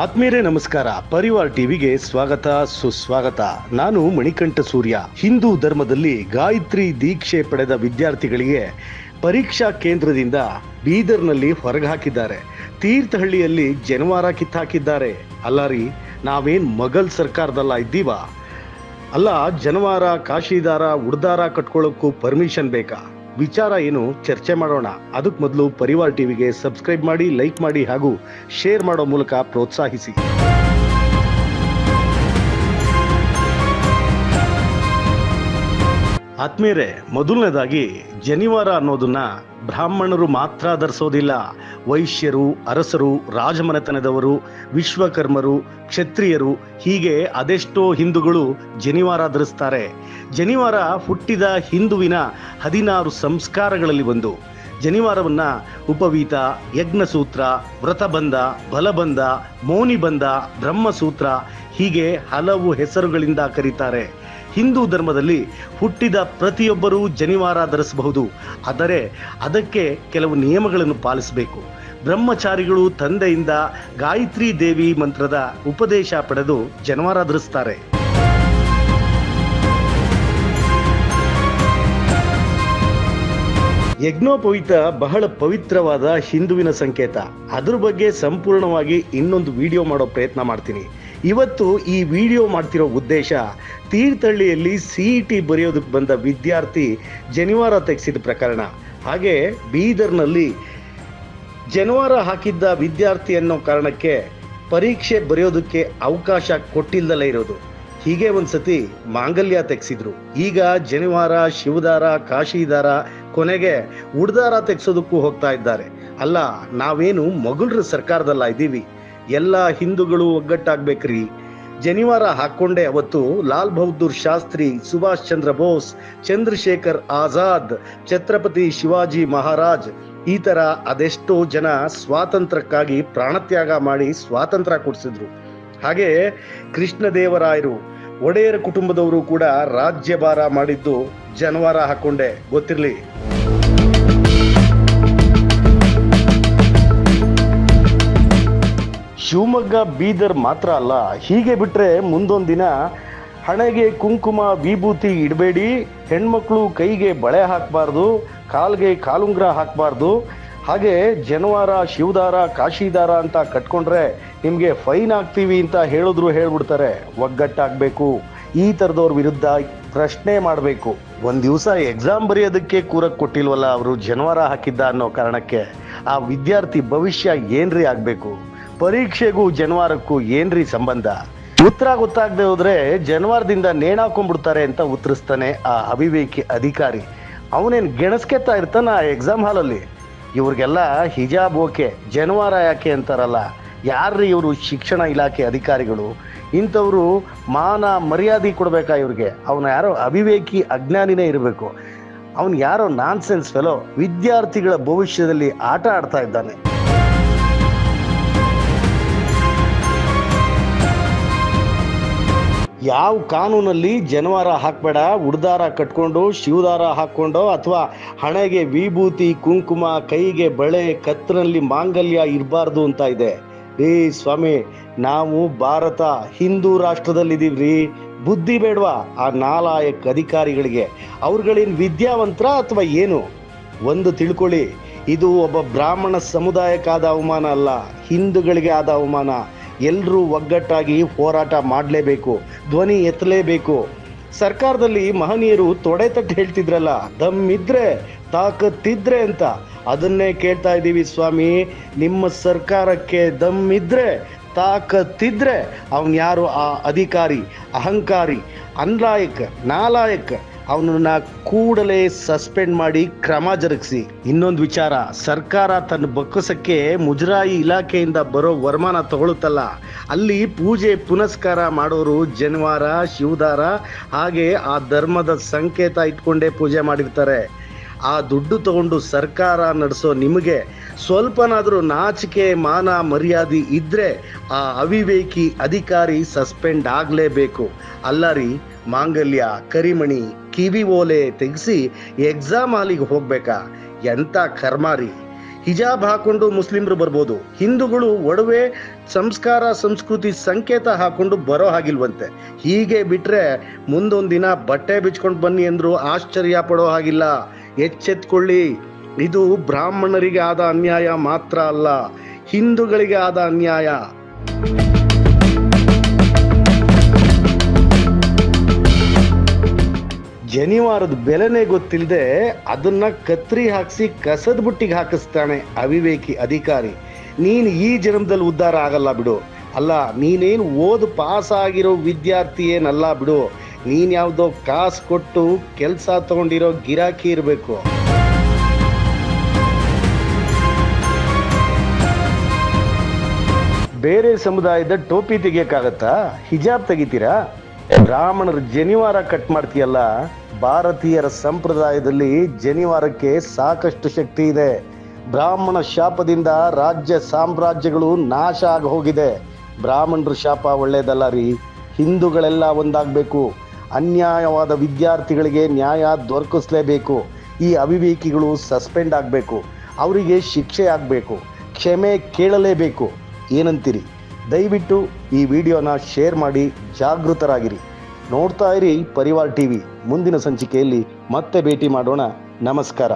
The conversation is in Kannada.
ಆತ್ಮೀಯರೇ, ನಮಸ್ಕಾರ. ಪರಿವಾರ್ ಟಿವಿಗೆ ಸ್ವಾಗತ, ಸುಸ್ವಾಗತ. ನಾನು ಮಣಿಕಂಠ ಸೂರ್ಯ. ಹಿಂದೂ ಧರ್ಮದಲ್ಲಿ ಗಾಯತ್ರಿ ದೀಕ್ಷೆ ಪಡೆದ ವಿದ್ಯಾರ್ಥಿಗಳಿಗೆ ಪರೀಕ್ಷಾ ಕೇಂದ್ರದಿಂದ ಬೀದರ್ನಲ್ಲಿ ಹೊರಗೆ ಹಾಕಿದ್ದಾರೆ. ತೀರ್ಥಹಳ್ಳಿಯಲ್ಲಿ ಜನವಾರ ಕಿತ್ತಾಕಿದ್ದಾರೆ ಅಲ್ಲ ರೀ, ನಾವೇನ್ ಮೊಘಲ್ ಸರ್ಕಾರದಲ್ಲ ಇದ್ದೀವ? ಅಲ್ಲ, ಜನವಾರ, ಕಾಶಿದಾರ, ಉಡ್ದಾರ ಕಟ್ಕೊಳ್ಳೋಕ್ಕೂ ಪರ್ಮಿಷನ್ ಬೇಕಾ? ವಿಚಾರ ಏನು ಚರ್ಚೆ ಮಾಡೋಣ. ಅದಕ್ಕೆ ಮೊದಲು ಪರಿವಾರ್ ಟಿವಿಗೆ ಸಬ್ಸ್ಕ್ರೈಬ್ ಮಾಡಿ, ಲೈಕ್ ಮಾಡಿ ಹಾಗೂ ಶೇರ್ ಮಾಡೋ ಮೂಲಕ ಪ್ರೋತ್ಸಾಹಿಸಿ. ಆತ್ಮೀಯರೇ, ಮೊದಲನೇದಾಗಿ ಜನಿವಾರ ಅನ್ನೋದನ್ನ ಬ್ರಾಹ್ಮಣರು ಮಾತ್ರ ಧರಿಸೋದಿಲ್ಲ ವೈಶ್ಯರು, ಅರಸರು, ರಾಜಮನೆತನದವರು, ವಿಶ್ವಕರ್ಮರು, ಕ್ಷತ್ರಿಯರು, ಹೀಗೆ ಅದೆಷ್ಟೋ ಹಿಂದೂಗಳು ಜನಿವಾರ ಧರಿಸ್ತಾರೆ ಜನಿವಾರ ಹುಟ್ಟಿದ ಹಿಂದುವಿನ ಹದಿನಾರು ಸಂಸ್ಕಾರಗಳಲ್ಲಿ ಒಂದು. ಜನಿವಾರವನ್ನು ಉಪವೀತ, ಯಜ್ಞಸೂತ್ರ, ವ್ರತಬಂಧ, ಬಲಬಂಧ, ಮೌನಿಬಂಧ, ಬ್ರಹ್ಮಸೂತ್ರ ಹೀಗೆ ಹಲವು ಹೆಸರುಗಳಿಂದ ಕರೀತಾರೆ. ಹಿಂದೂ ಧರ್ಮದಲ್ಲಿ ಹುಟ್ಟಿದ ಪ್ರತಿಯೊಬ್ಬರೂ ಜನಿವಾರ ಧರಿಸಬಹುದು ಆದರೆ ಅದಕ್ಕೆ ಕೆಲವು ನಿಯಮಗಳನ್ನು ಪಾಲಿಸಬೇಕು. ಬ್ರಹ್ಮಚಾರಿಗಳು ತಂದೆಯಿಂದ ಗಾಯತ್ರಿ ದೇವಿ ಮಂತ್ರದ ಉಪದೇಶ ಪಡೆದು ಜನವಾರ ಧರಿಸ್ತಾರೆ ಯಜ್ಞೋಪವಿತ ಬಹಳ ಪವಿತ್ರವಾದ ಹಿಂದುವಿನ ಸಂಕೇತ. ಅದ್ರ ಬಗ್ಗೆ ಸಂಪೂರ್ಣವಾಗಿ ಇನ್ನೊಂದು ವಿಡಿಯೋ ಮಾಡೋ ಪ್ರಯತ್ನ ಮಾಡ್ತೀನಿ. ಇವತ್ತು ಈ ವಿಡಿಯೋ ಮಾಡ್ತಿರೋ ಉದ್ದೇಶ ತೀರ್ಥಹಳ್ಳಿಯಲ್ಲಿ ಸಿ ಇ ಟಿ ಬರೆಯೋದಕ್ಕೆ ಬಂದ ವಿದ್ಯಾರ್ಥಿ ಜನಿವಾರ ತೆಗೆಸಿದ ಪ್ರಕರಣ. ಹಾಗೆ ಬೀದರ್ನಲ್ಲಿ ಜನಿವಾರ ಹಾಕಿದ್ದ ವಿದ್ಯಾರ್ಥಿ ಅನ್ನೋ ಕಾರಣಕ್ಕೆ ಪರೀಕ್ಷೆ ಬರೆಯೋದಕ್ಕೆ ಅವಕಾಶ ಕೊಟ್ಟಿಲ್ಲದಲ್ಲೇ ಇರೋದು. ಹೀಗೆ ಒಂದ್ಸತಿ ಮಾಂಗಲ್ಯ ತೆಗೆಸಿದ್ರು. ಈಗ ಜನಿವಾರ, ಶಿವದಾರ, ಕಾಶಿದಾರ ಕೊನೆಗೆ ಉಡ್ದಾರ ತೆಗೆಸೋದಕ್ಕೂ ಹೋಗ್ತಾ ಇದ್ದಾರೆ. ಅಲ್ಲ, ನಾವೇನು ಮೊಘಲರ ಸರ್ಕಾರದಲ್ಲ ಇದ್ದೀವಿ ಎಲ್ಲ ಹಿಂದೂಗಳು ಒಗ್ಗಟ್ಟಾಗ್ಬೇಕ್ರಿ. ಜನಿವಾರ ಹಾಕೊಂಡೆ ಅವತ್ತು ಲಾಲ್ ಬಹದ್ದೂರ್ ಶಾಸ್ತ್ರಿ, ಸುಭಾಷ್ ಚಂದ್ರ ಬೋಸ್, ಚಂದ್ರಶೇಖರ್ ಆಜಾದ್, ಛತ್ರಪತಿ ಶಿವಾಜಿ ಮಹಾರಾಜ್ ಈ ತರ ಅದೆಷ್ಟೋ ಜನ ಸ್ವಾತಂತ್ರ್ಯಕ್ಕಾಗಿ ಪ್ರಾಣತ್ಯಾಗ ಮಾಡಿ ಸ್ವಾತಂತ್ರ್ಯ ಕೊಡಿಸಿದ್ರು. ಹಾಗೆ ಕೃಷ್ಣದೇವರಾಯರು, ಒಡೆಯರ ಕುಟುಂಬದವರು ಕೂಡ ರಾಜ್ಯಭಾರ ಮಾಡಿದ್ದು ಜನವಾರ ಹಾಕೊಂಡೆ ಗೊತ್ತಿರ್ಲಿ. ಶಿವಮೊಗ್ಗ ಬೀದರ್ ಮಾತ್ರ ಅಲ್ಲ, ಹೀಗೆ ಮುಂದೊಂದು ದಿನ ಹಣೆಗೆ ಕುಂಕುಮ ವಿಭೂತಿ ಇಡಬೇಡಿ, ಹೆಣ್ಮಕ್ಳು ಕೈಗೆ ಬಳೆ ಹಾಕಬಾರ್ದು, ಕಾಲ್ಗೆ ಕಾಲುಂಗ್ರ ಹಾಕಬಾರ್ದು. ಹಾಗೆ ಜನವಾರ, ಶಿವದಾರ, ಕಾಶಿದಾರ ಅಂತ ಕಟ್ಕೊಂಡ್ರೆ ನಿಮಗೆ ಫೈನ್ ಹಾಕ್ತೀವಿ ಅಂತ ಹೇಳಿದ್ರು ಹೇಳ್ಬಿಡ್ತಾರೆ. ಒಗ್ಗಟ್ಟಾಗಬೇಕು. ಈ ಥರದವ್ರ ವಿರುದ್ಧ ಪ್ರಶ್ನೆ ಮಾಡಬೇಕು. ಒಂದು ದಿವಸ ಎಕ್ಸಾಮ್ ಬರೆಯೋದಕ್ಕೆ ಕೂರಕ್ಕೆ ಕೊಟ್ಟಿಲ್ವಲ್ಲ, ಅವರು ಜನವಾರ ಹಾಕಿದ್ದ ಅನ್ನೋ ಕಾರಣಕ್ಕೆ. ಆ ವಿದ್ಯಾರ್ಥಿ ಭವಿಷ್ಯ ಏನ್ರಿ ಆಗಬೇಕು? ಪರೀಕ್ಷೆಗೂ ಜನವಾರಕ್ಕೂ ಏನ್ರಿ ಸಂಬಂಧ? ಉತ್ತರ ಗೊತ್ತಾಗದೆ ಹೋದ್ರೆ ಜನವಾರದಿಂದ ನೇಣಾಕೊಂಡ್ಬಿಡ್ತಾರೆ ಅಂತ ಉತ್ತರಿಸ್ತಾನೆ ಆ ಅವಿವೇಕಿ ಅಧಿಕಾರಿ. ಅವನೇನು ಗೆಣಸ್ಕೆತ್ತಾ ಇರ್ತಾನ ಆ ಎಕ್ಸಾಮ್ ಹಾಲಲ್ಲಿ ಇವ್ರಿಗೆಲ್ಲ ಹಿಜಾಬ್ ಓಕೆ, ಜನವಾರ ಯಾಕೆ ಅಂತಾರಲ್ಲ? ಯಾರ್ರಿ ಇವರು ಶಿಕ್ಷಣ ಇಲಾಖೆ ಅಧಿಕಾರಿಗಳು? ಇಂಥವರು ಮಾನ ಮರ್ಯಾದೆ ಕೊಡಬೇಕಾ ಇವ್ರಿಗೆ? ಅವನು ಯಾರೋ ಅವಿವೇಕಿ ಅಜ್ಞಾನಿನೇ ಇರಬೇಕು. ಅವನು ಯಾರೋ ನಾನ್ಸೆನ್ಸ್ ಫೆಲೋ, ವಿದ್ಯಾರ್ಥಿಗಳ ಭವಿಷ್ಯದಲ್ಲಿ ಆಟ ಆಡ್ತಾ ಇದ್ದಾನೆ. ಯಾವ ಕಾನೂನಲ್ಲಿ ಜನವಾರ ಹಾಕಬೇಡ, ಉಡ್ದಾರ ಕಟ್ಕೊಂಡು, ಶಿವದಾರ ಹಾಕ್ಕೊಂಡು ಅಥವಾ ಹಣೆಗೆ ವಿಭೂತಿ, ಕುಂಕುಮ, ಕೈಗೆ ಬಳೆ ಕತ್ತರಲ್ಲಿ ಮಾಂಗಲ್ಯ ಇರಬಾರ್ದು ಅಂತ ಇದೆ. ಏ ಸ್ವಾಮಿ, ನಾವು ಭಾರತ, ಹಿಂದೂ ರಾಷ್ಟ್ರದಲ್ಲಿದ್ದೀವ್ರಿ. ಬುದ್ಧಿ ಬೇಡವಾ ಆ ನಾಲಾಯಕ್ ಅಧಿಕಾರಿಗಳಿಗೆ? ಅವ್ರುಗಳೇನು ವಿದ್ಯಾವಂತರ ಅಥವಾ ಏನು? ಒಂದು ತಿಳ್ಕೊಳ್ಳಿ, ಇದು ಒಬ್ಬ ಬ್ರಾಹ್ಮಣ ಸಮುದಾಯಕ್ಕಾದ ಅವಮಾನ ಅಲ್ಲ, ಹಿಂದೂಗಳಿಗೆ ಆದ ಅವಮಾನ. ಎಲ್ಲರೂ ಒಗ್ಗಟ್ಟಾಗಿ ಹೋರಾಟ ಮಾಡಲೇಬೇಕು, ಧ್ವನಿ ಎತ್ತಲೇಬೇಕು. ಸರ್ಕಾರದಲ್ಲಿ ಮಹನೀಯರು ತೊಡೆ ತಟ್ಟು ಹೇಳ್ತಿದ್ರಲ್ಲ, ದಮ್ ಇದ್ರೆ, ತಾಕತ್ತಿದ್ರೆ ಅಂತ. ಅದನ್ನೇ ಕೇಳ್ತಾ ಇದ್ದೀವಿ ಸ್ವಾಮಿ, ನಿಮ್ಮ ಸರ್ಕಾರಕ್ಕೆ ದಮ್ ಇದ್ರೆ, ತಾಕತ್ತಿದ್ರೆ, ಅವನು ಯಾರು ಆ ಅಧಿಕಾರಿ, ಅಹಂಕಾರಿ, ಅನ್ಲಾಯಕ, ನಾಲಾಯಕ್ ಅವನನ್ನ ಕೂಡಲೇ ಸಸ್ಪೆಂಡ್ ಮಾಡಿ ಕ್ರಮ ಜರುಗಿಸಿ. ಇನ್ನೊಂದು ವಿಚಾರ, ಸರ್ಕಾರ ತನ್ನ ಬೊಕ್ಕಸಕ್ಕೆ ಮುಜರಾಯಿ ಇಲಾಖೆಯಿಂದ ಬರೋ ವರಮಾನ ತಗೊಳುತ್ತಲ್ಲ. ಅಲ್ಲಿ ಪೂಜೆ ಪುನಸ್ಕಾರ ಮಾಡೋರು ಜನವಾರ, ಶಿವದಾರ, ಹಾಗೆ ಆ ಧರ್ಮದ ಸಂಕೇತ ಇಟ್ಕೊಂಡೇ ಪೂಜೆ ಮಾಡಿರ್ತಾರೆ. ಆ ದುಡ್ಡು ತಗೊಂಡು ಸರ್ಕಾರ ನಡೆಸೋ ನಿಮಗೆ ಸ್ವಲ್ಪನಾದರೂ ನಾಚಿಕೆ, ಮಾನ, ಮರ್ಯಾದೆ ಇದ್ದರೆ ಆ ಅವಿವೇಕಿ ಅಧಿಕಾರಿ ಸಸ್ಪೆಂಡ್ ಆಗಲೇಬೇಕು. ಅಲ್ಲ ರೀ ಮಾಂಗಲ್ಯ, ಕರಿಮಣಿ ಕಿವಿ ಓಲೆ ತೆಗೆಸಿ ಎಕ್ಸಾಮ್ ಹಾಲಿಗೆ ಹೋಗ್ಬೇಕಾ? ಎಂಥ ಕರ್ಮಾರಿ? ಹಿಜಾಬ್ ಹಾಕೊಂಡು ಮುಸ್ಲಿಮ್ರು ಬರ್ಬೋದು. ಹಿಂದೂಗಳು ಒಡವೆ ಸಂಸ್ಕಾರ ಸಂಸ್ಕೃತಿ ಸಂಕೇತ ಹಾಕೊಂಡು ಬರೋ ಹಾಗಿಲ್ವಂತೆ. ಹೀಗೆ ಬಿಟ್ರೆ ಮುಂದೊಂದು ದಿನ ಬಟ್ಟೆ ಬಿಚ್ಕೊಂಡು ಬನ್ನಿ ಅಂದ್ರು ಆಶ್ಚರ್ಯ ಪಡೋ ಹಾಗಿಲ್ಲ. ಎಚ್ಚೆತ್ಕೊಳ್ಳಿ. ಇದು ಬ್ರಾಹ್ಮಣರಿಗೆ ಆದ ಅನ್ಯಾಯ ಮಾತ್ರ ಅಲ್ಲ, ಹಿಂದೂಗಳಿಗೆ ಆದ ಅನ್ಯಾಯ. ಜನಿವಾರದ ಬೆಲೆನೇ ಗೊತ್ತಿಲ್ಲದೆ ಅದನ್ನ ಕತ್ರಿ ಹಾಕಿಸಿ ಕಸದ ಬುಟ್ಟಿಗೆ ಹಾಕಿಸ್ತಾನೆ ಅವಿವೇಕಿ ಅಧಿಕಾರಿ. ನೀನು ಈ ಜನ್ಮದಲ್ಲಿ ಉದ್ಧಾರ ಆಗಲ್ಲ ಬಿಡು. ಅಲ್ಲ, ನೀನೇನು ಓದು ಪಾಸ್ ಆಗಿರೋ ವಿದ್ಯಾರ್ಥಿ ಏನಲ್ಲ ಬಿಡು. ನೀನು ಯಾವುದೋ ಕಾಸು ಕೊಟ್ಟು ಕೆಲಸ ತಗೊಂಡಿರೋ ಗಿರಾಕಿ ಇರಬೇಕು. ಬೇರೆ ಸಮುದಾಯದ ಟೋಪಿ ತೆಗಿಯಕ್ಕಾಗತ್ತಾ? ಹಿಜಾಬ್ ತೆಗಿತೀರಾ? ಬ್ರಾಹ್ಮಣರು ಜನಿವಾರ ಕಟ್ ಮಾಡ್ತೀಯಲ್ಲ? ಭಾರತೀಯರ ಸಂಪ್ರದಾಯದಲ್ಲಿ ಜನಿವಾರಕ್ಕೆ ಸಾಕಷ್ಟು ಶಕ್ತಿ ಇದೆ. ಬ್ರಾಹ್ಮಣ ಶಾಪದಿಂದ ರಾಜ್ಯ ಸಾಮ್ರಾಜ್ಯಗಳು ನಾಶ ಆಗಿ ಹೋಗಿದೆ. ಬ್ರಾಹ್ಮಣರ ಶಾಪ ಒಳ್ಳೆಯದಲ್ಲ ರೀ. ಹಿಂದೂಗಳೆಲ್ಲ ಒಂದಾಗಬೇಕು. ಅನ್ಯಾಯವಾದ ವಿದ್ಯಾರ್ಥಿಗಳಿಗೆ ನ್ಯಾಯ ದೊರಕಿಸಲೇಬೇಕು. ಈ ಅವಿವೇಕಿಗಳು ಸಸ್ಪೆಂಡ್ ಆಗಬೇಕು. ಅವರಿಗೆ ಶಿಕ್ಷೆ ಆಗಬೇಕು. ಕ್ಷಮೆ ಕೇಳಲೇಬೇಕು. ಏನಂತೀರಿ? ದಯವಿಟ್ಟು ಈ ವಿಡಿಯೋನ ಶೇರ್ ಮಾಡಿ ಜಾಗೃತರಾಗಿರಿ. ನೋಡ್ತಾ ಇರಿ ಪರಿವಾರ್ ಟಿವಿ ಮುಂದಿನ ಸಂಚಿಕೆಯಲ್ಲಿ ಮತ್ತೆ ಭೇಟಿ ಮಾಡೋಣ. ನಮಸ್ಕಾರ.